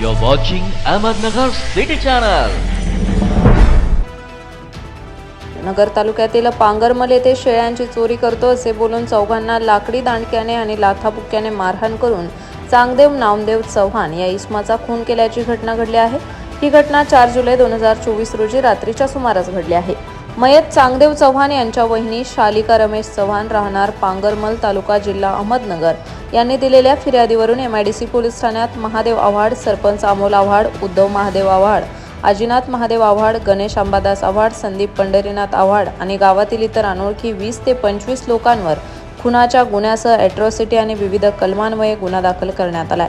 You're watching Ahmednagar City Channel. नगर तालुक्यातील पांगरमल येथे शेळ्यांची चोरी करतो असे बोलून चौघांना लाकडी दांडक्याने आणि लाथाबुक्क्याने मारहाण करून चांगदेव नामदेव चव्हाण या इसमाचा खून केल्याची घटना घडली आहे. ही घटना चार जुलै दोन हजार चोवीस रोजी रात्रीच्या सुमारास घडली आहे. मयत चांगदेव चव्हाण यांच्या वहिनी शालिका रमेश चव्हाण राहणार पांगरमल तालुका जिल्हा अहमदनगर. यांनी दिलेल्या फिर्यादीवरून M I D C police ठाण्यात महादेव आव्हाड सरपंच अमोल आव्हाड उद्धव महादेव आव्हाड आजीनाथ महादेव आव्हाड गणेश अंबादास आव्हाड संदीप पंढरीनाथ आव्हाड आणि गावातील इतर अनोळखी वीस ते पंचवीस लोकांवर खुनाच्या गुन्ह्यासह ॲट्रॉसिटी आणि विविध कलमान्वये गुन्हा दाखल करण्यात आलाय.